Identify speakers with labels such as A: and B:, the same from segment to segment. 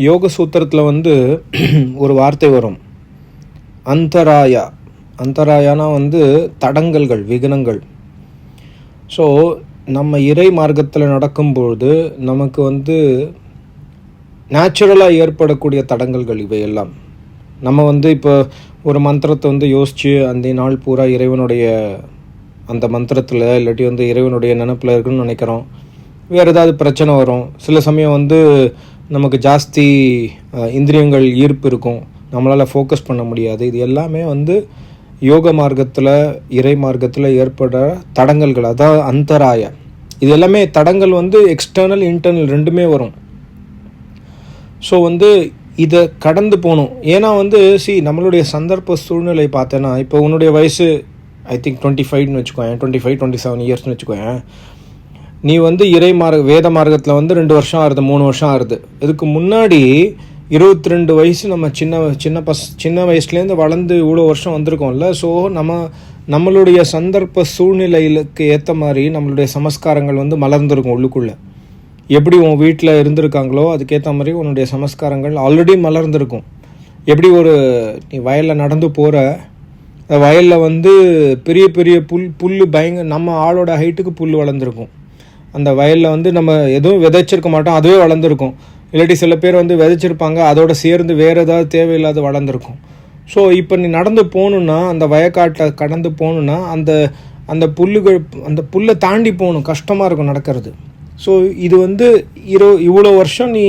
A: யோக சூத்திரத்தில் வந்து ஒரு வார்த்தை வரும். அந்தராயா. அந்தராயானா வந்து தடங்கல்கள் விகனங்கள். ஸோ நம்ம இறை மார்க்கத்தில் நடக்கும்பொழுது நமக்கு வந்து நேச்சுரலாக ஏற்படக்கூடிய தடங்கல்கள் இவையெல்லாம். நம்ம வந்து இப்போ ஒரு மந்திரத்தை வந்து யோசித்து அந்த நாள் பூரா இறைவனுடைய அந்த மந்திரத்தில் இல்லாட்டி வந்து இறைவனுடைய நினப்பில் இருக்குன்னு நினைக்கிறோம். வேறு ஏதாவது பிரச்சனை வரும். சில சமயம் வந்து நமக்கு ஜாஸ்தி இந்திரியங்கள் ஈர்ப்பு இருக்கும். நம்மளால் ஃபோக்கஸ் பண்ண முடியாது. இது எல்லாமே வந்து யோக மார்க்கத்தில் இறை மார்க்கத்தில் ஏற்படுற தடங்கல்கள் அதாவது அந்தராய. இது எல்லாமே தடங்கள் வந்து எக்ஸ்டர்னல் இன்டர்னல் ரெண்டுமே வரும். ஸோ வந்து இதை கடந்து போகணும் ஏன்னா வந்து சி நம்மளுடைய சந்தர்ப்ப சூழ்நிலை பார்த்தேன்னா இப்போ உன்னுடைய வயசு ஐ திங்க் டுவெண்ட்டி ஃபைவ்னு வச்சுக்கோங்க டுவெண்ட்டி ஃபைவ் டுவெண்ட்டி செவன் இயர்ஸ்னு வச்சுக்கோங்க நீ வந்து இறை மார்க வேத மார்க்கத்தில் வந்து ரெண்டு வருஷம் ஆகுது மூணு வருஷம் ஆகுது இதுக்கு முன்னாடி இருபத்தி ரெண்டு வயசு நம்ம சின்ன சின்ன பஸ் சின்ன வயசுலேருந்து வளர்ந்து இவ்வளோ வருஷம் வந்திருக்கோம்ல. ஸோ நம்ம நம்மளுடைய சந்தர்ப்ப சூழ்நிலைகளுக்கு ஏற்ற மாதிரி நம்மளுடைய சமஸ்காரங்கள் வந்து மலர்ந்திருக்கும் உள்ளுக்குள்ளே. எப்படி உன் வீட்டில் இருந்திருக்காங்களோ அதுக்கேற்ற மாதிரி உன்னுடைய சமஸ்காரங்கள் ஆல்ரெடி மலர்ந்திருக்கும். எப்படி ஒரு நீ வயலில் நடந்து போகிற வயலில் வந்து பெரிய பெரிய புல் புல் பயங்க நம்ம ஆளோட ஹைட்டுக்கு புல் வளர்ந்துருக்கும். அந்த வயலில் வந்து நம்ம எதுவும் விதைச்சிருக்க மாட்டோம் அதுவே வளர்ந்துருக்கும். இல்லாட்டி சில பேர் வந்து விதைச்சிருப்பாங்க அதோட சேர்ந்து வேறு ஏதாவது தேவையில்லாத வளர்ந்துருக்கும். ஸோ இப்போ நீ நடந்து போகணுன்னா அந்த வயக்காட்டில் கடந்து போகணுன்னா அந்த அந்த புல்லுகள் அந்த புல்லை தாண்டி போகணும். கஷ்டமாக இருக்கும் நடக்கிறது. ஸோ இது வந்து இரு இவ்வளோ வருஷம் நீ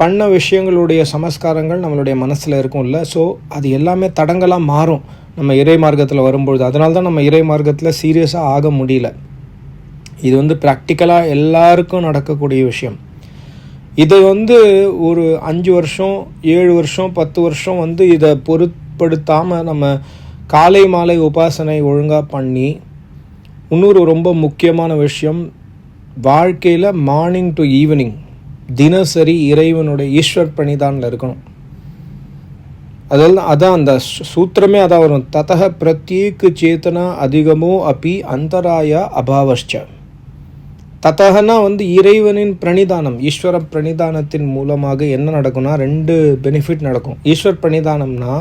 A: பண்ண விஷயங்களுடைய சமஸ்காரங்கள் நம்மளுடைய மனசில் இருக்கும்ல. ஸோ அது எல்லாமே தடங்களாக மாறும். நம்ம இறை மார்க்கத்தில் வரும்பொழுது. அதனால தான் நம்ம இறை மார்க்கத்தில் சீரியஸாக ஆக முடியல. இது வந்து ப்ராக்டிக்கலாக எல்லாருக்கும் நடக்கக்கூடிய விஷயம். இதை வந்து ஒரு அஞ்சு வருஷம் ஏழு வருஷம் பத்து வருஷம் வந்து இதை பொருட்படுத்தாமல் நம்ம காலை மாலை உபாசனை ஒழுங்காக பண்ணி இன்னொரு ரொம்ப முக்கியமான விஷயம் வாழ்க்கையில் மார்னிங் டு ஈவினிங் தினசரி இறைவனுடைய ஈஸ்வர் பணிதானில் இருக்கணும். அதெல்லாம் அதான் அந்த சூத்திரமே அதான் வரும். ததக பிரத்யேக சேத்தனா அதிகமோ அப்பி அந்தராய அபாவஷ்ட தத்தகனா வந்து இறைவனின் பிரணிதானம் ஈஸ்வர பிரணிதானத்தின் மூலமாக என்ன நடக்கும்னா ரெண்டு பெனிஃபிட் நடக்கும். ஈஸ்வர் பிரணிதானம்னா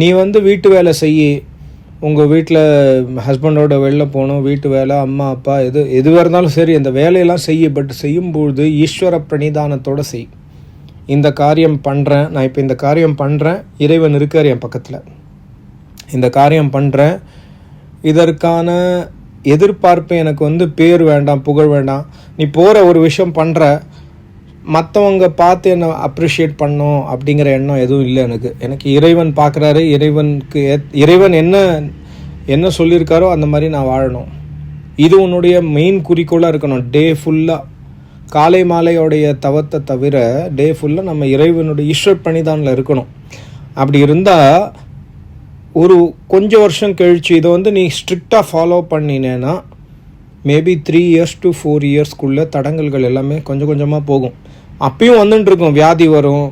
A: நீ வந்து வீட்டு வேலை செய்ய உங்கள் வீட்டில் ஹஸ்பண்டோட வெளில போகணும் வீட்டு வேலை அம்மா அப்பா எது எதுவாக இருந்தாலும் சரி அந்த வேலையெல்லாம் செய்ய பட் செய்யும்பொழுது ஈஸ்வர பிரணிதானத்தோட செய். இந்த காரியம் பண்ணுறேன் நான் இப்போ இந்த காரியம் பண்ணுறேன் இறைவன் இருக்கார் என் பக்கத்தில். இந்த காரியம் பண்ணுறேன் இதற்கான எதிர்பார்ப்பு எனக்கு வந்து பேர் வேண்டாம் புகழ் வேண்டாம். நீ போகிற ஒரு விஷயம் பண்ணுற மற்றவங்க பார்த்து என்னை அப்ரிஷியேட் பண்ணோம் அப்படிங்கிற எண்ணம் எதுவும் இல்லை எனக்கு. எனக்கு இறைவன் பார்க்குறாரு இறைவனுக்கு ஏத்- இறைவன் என்ன என்ன சொல்லியிருக்காரோ அந்த மாதிரி நான் வாழணும். இது உன்னுடைய மெயின் குறிக்கோளாக இருக்கணும். டே ஃபுல்லாக காலை மாலையோடைய தவத்தை தவிர டே ஃபுல்லாக நம்ம இறைவனுடைய ஈஸ்வர் பணிதானில் இருக்கணும். அப்படி இருந்தால் ஒரு கொஞ்சம் வருஷம் கழிச்சு இதை வந்து நீ ஸ்ட்ரிக்டாக follow பண்ணினேன்னா maybe three years to four இயர்ஸ்க்குள்ளே தடங்கல்கள் எல்லாமே கொஞ்சம் கொஞ்சமாக போகும். அப்பயும் வந்துட்டு இருக்கும். வியாதி வரும்.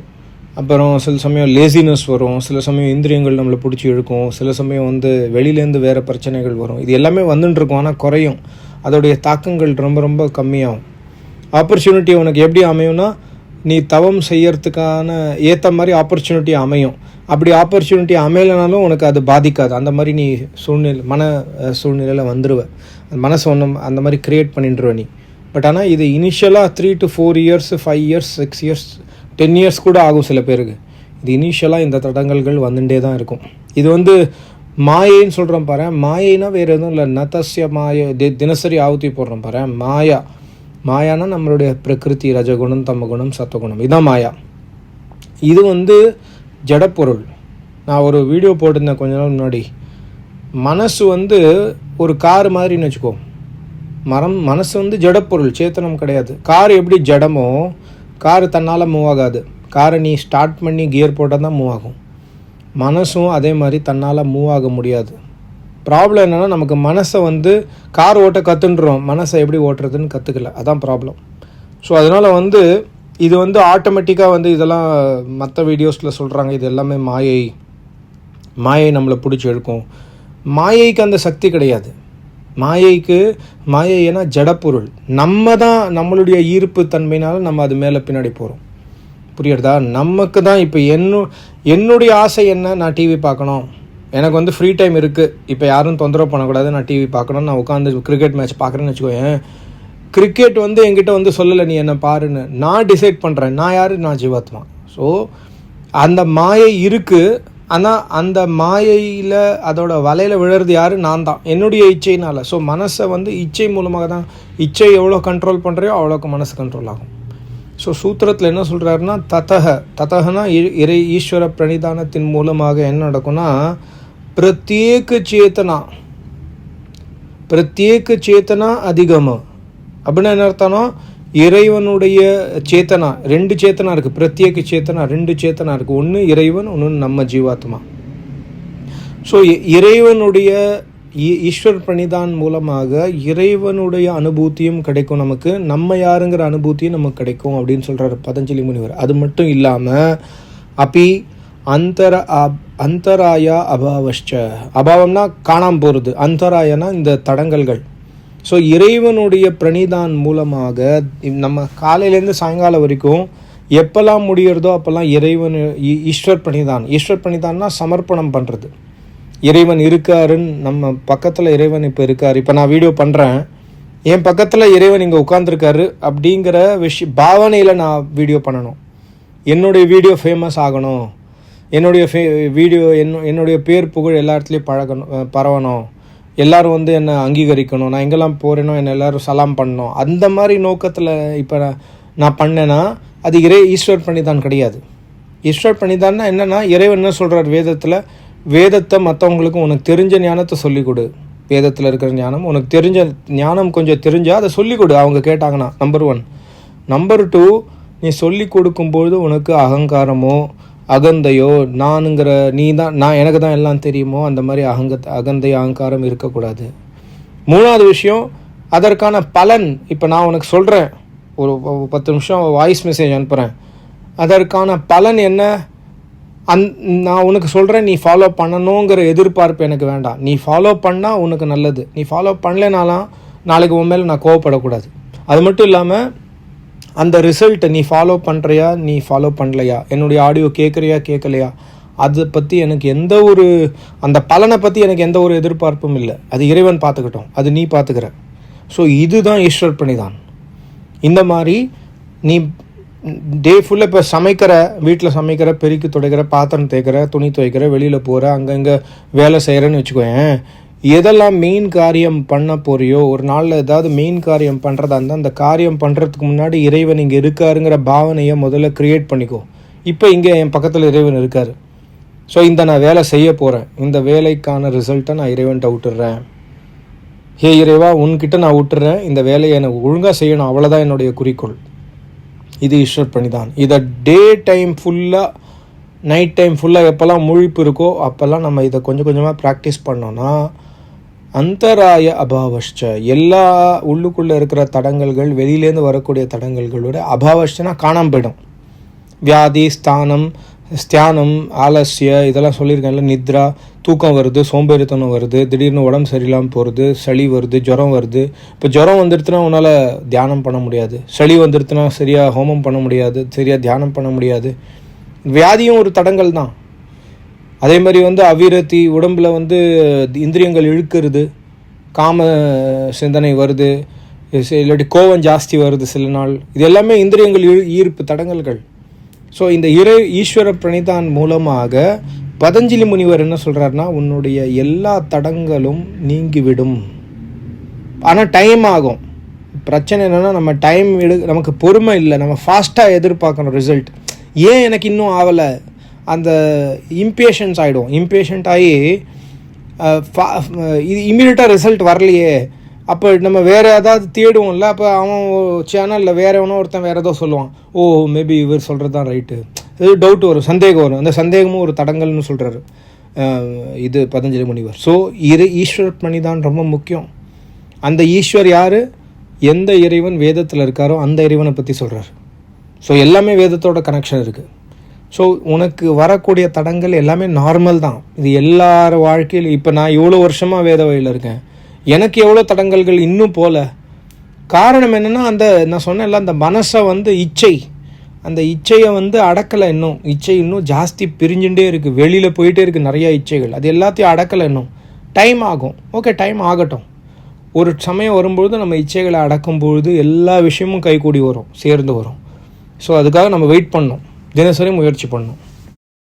A: அப்புறம் சில சமயம் லேசினஸ் வரும். சில சமயம் இந்திரியங்கள் நம்மளை பிடிச்சி இழுக்கும். சில சமயம் வந்து வெளியிலேருந்து வேறு பிரச்சனைகள் வரும். இது எல்லாமே வந்துட்டு இருக்கும். ஆனால் குறையும். அதோடைய தாக்கங்கள் ரொம்ப ரொம்ப கம்மியாகும். ஆப்பர்ச்சுனிட்டி உனக்கு எப்படி அமையும்னா நீ தவம் செய்யறதுக்கான ஏற்ற மாதிரி ஆப்பர்ச்சுனிட்டி அமையும். அப்படி ஆப்பர்ச்சுனிட்டி அமையலைனாலும் உனக்கு அது பாதிக்காது. அந்த மாதிரி நீ சூழ்நிலை மன சூழ்நிலையில் வந்துடுவ மனசு ஒன்றும் அந்த மாதிரி க்ரியேட் பண்ணிட்டுருவ நீ. பட் ஆனால் இது இனிஷியலாக three to four years five years six years ten years கூட ஆகும் சில பேருக்கு. இது இனிஷியலாக இந்த தடங்கல்கள் வந்துட்டே தான் இருக்கும். இது வந்து மாயைன்னு சொல்கிறோம் பாரு. மாயைனா வேறு எதுவும் இல்லை. நதசிய மாய தி தினசரி ஆவுத்தி போடுறோம் பாரு. மாயா. மாயானா நம்மளுடைய பிரகிருதி ரஜகுணம் தமகுணம் சத்வகுணம். இதான் மாயா. இது வந்து ஜடப்பொருள். நான் ஒரு வீடியோ போட்டிருந்தேன் கொஞ்ச நாள் முன்னாடி. மனசு வந்து ஒரு கார் மாதிரின்னு வச்சுக்கோ. மரம் மனசு வந்து ஜடப்பொருள் சேத்தனம் கிடையாது. கார் எப்படி ஜடமோ கார் தன்னால் மூவ் ஆகாது. காரை நீ ஸ்டார்ட் பண்ணி கியர் போட்டால் தான் மூவ் ஆகும். மனசும் அதே மாதிரி தன்னால் மூவ் ஆக முடியாது. ப்ராப்ளம் என்னென்னா நமக்கு மனசை வந்து கார் ஓட்ட கற்றுன்றோம் மனசை எப்படி ஓட்டுறதுன்னு கற்றுக்கல அதான் ப்ராப்ளம் ஸோ அதனால் வந்து இது வந்து ஆட்டோமேட்டிக்காக வந்து இதெல்லாம் மற்ற வீடியோஸில் சொல்கிறாங்க இது எல்லாமே மாயை மாயை நம்மளை பிடிச்சி எடுக்கும் மாயைக்கு அந்த சக்தி கிடையாது. மாயைக்கு மாயை ஏன்னா ஜடப்பொருள். நம்ம தான் நம்மளுடைய ஈர்ப்பு தன்மையினால நம்ம அது மேலே பின்னாடி போகிறோம் புரியுறதா? நமக்கு தான் இப்போ என்ன என்னுடைய ஆசை என்ன? நான் டிவி பார்க்கணும். எனக்கு வந்து ஃப்ரீ டைம் இருக்குது இப்போ யாரும் தொந்தரவு பண்ணக்கூடாது. நான் டிவி பார்க்கணும் நான் உட்காந்து கிரிக்கெட் மேட்ச் பார்க்குறேன்னு வச்சுக்கோயேன். கிரிக்கெட் வந்து என்கிட்ட வந்து சொல்லலை நீ என்னை பாருன்னு. நான் டிசைட் பண்ணுறேன் நான் யார்? நான் ஜீவாத்மா. ஸோ அந்த மாயை இருக்குது ஆனால் அந்த மாயையில் அதோட வலையில் விழுறது யார்? நான் தான். என்னுடைய இச்சைனால் ஸோ மனசை வந்து இச்சை மூலமாக தான் இச்சை எவ்வளோ கண்ட்ரோல் பண்ணுறையோ அவ்வளோக்கு மனசு கண்ட்ரோல் ஆகும். ஸோ சூத்திரத்தில் என்ன சொல்கிறாருன்னா ததக ததகனா இ- இறை ஈஸ்வர பிரணிதானத்தின் மூலமாக என்ன நடக்கும்னா பிரத்யேக சேத்தனா. பிரத்யேக சேத்தனா அதிகமாக அப்படின்னா என்ன அர்த்தம்னா இறைவனுடைய சேத்தனா ரெண்டு சேத்தனா இருக்குது பிரத்யேக சேத்தனா ரெண்டு சேத்தனா இருக்குது ஒன்று இறைவன் ஒன்று நம்ம ஜீவாத்மா. ஸோ இறைவனுடைய ஈ- ஈஸ்வர் பிரணிதான் மூலமாக இறைவனுடைய அனுபூத்தியும் கிடைக்கும் நமக்கு. நம்ம யாருங்கிற அனுபூத்தியும் நமக்கு கிடைக்கும் அப்படின்னு சொல்கிறார் பதஞ்சலி முனிவர். அது மட்டும் இல்லாமல் அப்பி அந்தர அப்- அந்தராயா அபாவஷ்ச. அபாவம்னா காணாம போகிறது அந்தராயனா இந்த தடங்கல்கள். ஸோ இறைவனுடைய பிரணிதான் மூலமாக நம்ம காலையிலேருந்து சாயங்காலம் வரைக்கும் எப்போல்லாம் முடியிறதோ அப்போல்லாம் இறைவன் ஈஸ்வர் பிரணிதான். ஈஸ்வர் பிரணிதான்னா சமர்ப்பணம் பண்ணுறது இறைவன் இருக்காருன்னு நம்ம பக்கத்தில் இறைவன் இப்போ இருக்கார். இப்போ நான் வீடியோ பண்ணுறேன் என் பக்கத்தில் இறைவன் இங்கே உட்காந்துருக்காரு அப்படிங்கிற விஷய பாவனையில் நான் வீடியோ பண்ணணும். என்னுடைய வீடியோ ஃபேமஸ் ஆகணும். என்னுடைய ஃபே வீடியோ என்னுடைய பேர் புகழ் எல்லா இடத்துலையும் பழகணும் பரவணும். எல்லாரும் வந்து என்னை அங்கீகரிக்கணும். நான் எங்கெல்லாம் போகிறேனோ என்னை எல்லாரும் சலாம் பண்ணணும். அந்த மாதிரி நோக்கத்தில் இப்போ நான் பண்ணேன்னா அது இறை ஈஸ்வர் பிரணிதான் கிடையாது. ஈஸ்வர் பிரணிதான்னா என்னன்னா இறைவன் என்ன சொல்கிறார் வேதத்தில்? வேதத்தை மற்றவங்களுக்கும் உனக்கு தெரிஞ்ச ஞானத்தை சொல்லிக் கொடு வேதத்தில் இருக்கிற ஞானம் உனக்கு தெரிஞ்ச ஞானம் கொஞ்சம் தெரிஞ்சால் அதை சொல்லிக் கொடு அவங்க கேட்டாங்கன்னா நம்பர் ஒன் நம்பர் டூ நீ சொல்லி கொடுக்கும்போது உனக்கு அகங்காரமோ அகந்தையோ நானுங்கிற நீ தான் நான் எனக்கு தான் எல்லாம் தெரியுமோ அந்த மாதிரி அகங்க அகந்தை அகங்காரம் இருக்கக்கூடாது. மூணாவது விஷயம் அதற்கான பலன் இப்போ நான் உனக்கு சொல்கிறேன் ஒரு பத்து நிமிஷம் வாய்ஸ் மெசேஜ் அனுப்புகிறேன் அதற்கான பலன் என்ன? அந் நான் உனக்கு சொல்கிறேன் நீ ஃபாலோ பண்ணணுங்கிற எதிர்பார்ப்பு எனக்கு வேண்டாம். நீ ஃபாலோ பண்ணால் உனக்கு நல்லது. நீ ஃபாலோ பண்ணலனாலாம் நாளைக்கு உன் மேலே நான் கோவப்படக்கூடாது. அது மட்டும் இல்லாமல் அந்த ரிசல்ட்டை நீ ஃபாலோ பண்ணுறியா நீ ஃபாலோ பண்ணலையா? என்னுடைய ஆடியோ கேட்குறியா கேட்கலையா அதை பற்றி எனக்கு எந்த ஒரு அந்த பலனை பற்றி எனக்கு எந்த ஒரு எதிர்பார்ப்பும் இல்லை. அது இறைவன் பார்த்துக்கிட்டோம். அது நீ பார்த்துக்கிற. ஸோ இதுதான் ஈஸ்வர் பணிதான். இந்த மாதிரி நீ டே ஃபுல்லாக இப்போ சமைக்கிற வீட்டில் சமைக்கிற பெருக்கி துடைக்கிற பாத்திரம் தேய்க்கிற துணி துவைக்கிற வெளியில் போகிற அங்கங்கே வேலை செய்கிறேன்னு வச்சுக்கோயேன் எதெல்லாம் மெயின் காரியம் பண்ண போறியோ ஒரு நாளில் ஏதாவது மெயின் காரியம் பண்ணுறதா இருந்தால் அந்த காரியம் பண்ணுறதுக்கு முன்னாடி இறைவன் இங்கே இருக்காருங்கிற பாவனையை முதல்ல க்ரியேட் பண்ணிக்கோ. இப்போ இங்கே என் பக்கத்தில் இறைவன் இருக்கார். ஸோ இந்த நான் வேலை செய்ய போகிறேன் இந்த வேலைக்கான ரிசல்ட்டை நான் இறைவன்கிட்ட விட்டுடுறேன் ஹே இறைவா உன்கிட்ட நான் விட்டுறேன் இந்த வேலையை எனக்கு ஒழுங்காக செய்யணும். அவ்வளோதான் என்னுடைய குறிக்கோள். இது ஈஸ்வர் பணிதான். இதை டே டைம் ஃபுல்லாக நைட் டைம் ஃபுல்லாக எப்போல்லாம் முழிப்பு இருக்கோ அப்போல்லாம் நம்ம இதை கொஞ்சம் கொஞ்சமாக ப்ராக்டிஸ் பண்ணோன்னா அந்தராய அபாவஷ்ச எல்லா உள்ளுக்குள்ளே இருக்கிற தடங்கல்கள் வெளியிலேருந்து வரக்கூடிய தடங்கல்களோட அபாவஷ்டனா காணாம போயிடும். வியாதி ஸ்தானம் ஸ்தியானம் ஆலசிய இதெல்லாம் சொல்லியிருக்கேன்ல நித்ரா தூக்கம் வருது சோம்பேறித்தனம் வருது திடீர்னு உடம்பு சரியில்லாமல் போகிறது சளி வருது ஜுரம் வருது. இப்போ ஜுரம் வந்துடுத்துனா உன்னால் தியானம் பண்ண முடியாது. சளி வந்துடுத்துனா சரியாக ஹோமம் பண்ண முடியாது சரியாக தியானம் பண்ண முடியாது. வியாதியும் ஒரு தடங்கள் தான் அதே மாதிரி வந்து அவிரத்தி உடம்புல வந்து இந்திரியங்கள் இழுக்கிறது காம சிந்தனை வருது இல்லாட்டி கோவம் ஜாஸ்தி வருது சில நாள். இது எல்லாமே இந்திரியங்கள் ஈர்ப்பு தடங்கல்கள். ஸோ இந்த இறை ஈஸ்வர பிரணிதான் மூலமாக பதஞ்சலி முனிவர் என்ன சொல்கிறாருன்னா உன்னுடைய எல்லா தடங்களும் நீங்கிவிடும். ஆனால் டைம் ஆகும். பிரச்சனை என்னென்னா நம்ம டைம் எடு நமக்கு பொறுமை இல்லை. நம்ம ஃபாஸ்ட்டாக எதிர்பார்க்கணும் ரிசல்ட் ஏன் எனக்கு இன்னும் ஆகலை அந்த இம்பேஷன்ஸ் ஆகிடும் இம்பேஷண்ட் ஆகி இது இமீடியட்டாக ரிசல்ட் வரலையே. அப்போ நம்ம வேறு ஏதாவது தேடுவோம்ல அப்போ அவன் சேனலில் வேறு எவனோ ஒருத்தன் வேறு ஏதோ சொல்லுவான். ஓ மேபி இவர் சொல்கிறது தான் ரைட்டு இது டவுட் வரும் சந்தேகம் வரும். அந்த சந்தேகமும் ஒரு தடங்கல்னு சொல்கிறாரு இது பதஞ்சலி முனிவர். ஸோ இரு ஈஸ்வர் பணி தான் ரொம்ப முக்கியம். அந்த ஈஸ்வர் யார்? எந்த இறைவன் வேதத்தில் இருக்காரோ அந்த இறைவனை பற்றி சொல்கிறார் ஸோ எல்லாமே வேதத்தோட கனெக்ஷன் இருக்குது ஸோ உனக்கு வரக்கூடிய தடங்கள் எல்லாமே நார்மல் தான். இது எல்லார் வாழ்க்கையில் இப்போ நான் இவ்வளோ வருஷமாக வேத வழியில் இருக்கேன். எனக்கு எவ்வளோ தடங்கல்கள் இன்னும் போல. காரணம் என்னென்னா அந்த நான் சொன்னேன்ல அந்த மனசை வந்து இச்சை. அந்த இச்சையை வந்து அடக்கலை இன்னும். இச்சை இன்னும் ஜாஸ்தி பிரிஞ்சுட்டே இருக்குது வெளியில் போயிட்டே இருக்குது நிறையா இச்சைகள். அது எல்லாத்தையும் அடக்கலை இன்னும். டைம் ஆகும். ஓகே டைம் ஆகட்டும். ஒரு சமயம் வரும்பொழுது நம்ம இச்சைகளை அடக்கும் பொழுது எல்லா விஷயமும் கைகூடி வரும் சேர்ந்து வரும். ஸோ அதுக்காக நம்ம வெயிட் பண்ணணும். தினசரி முயற்சி பண்ணணும்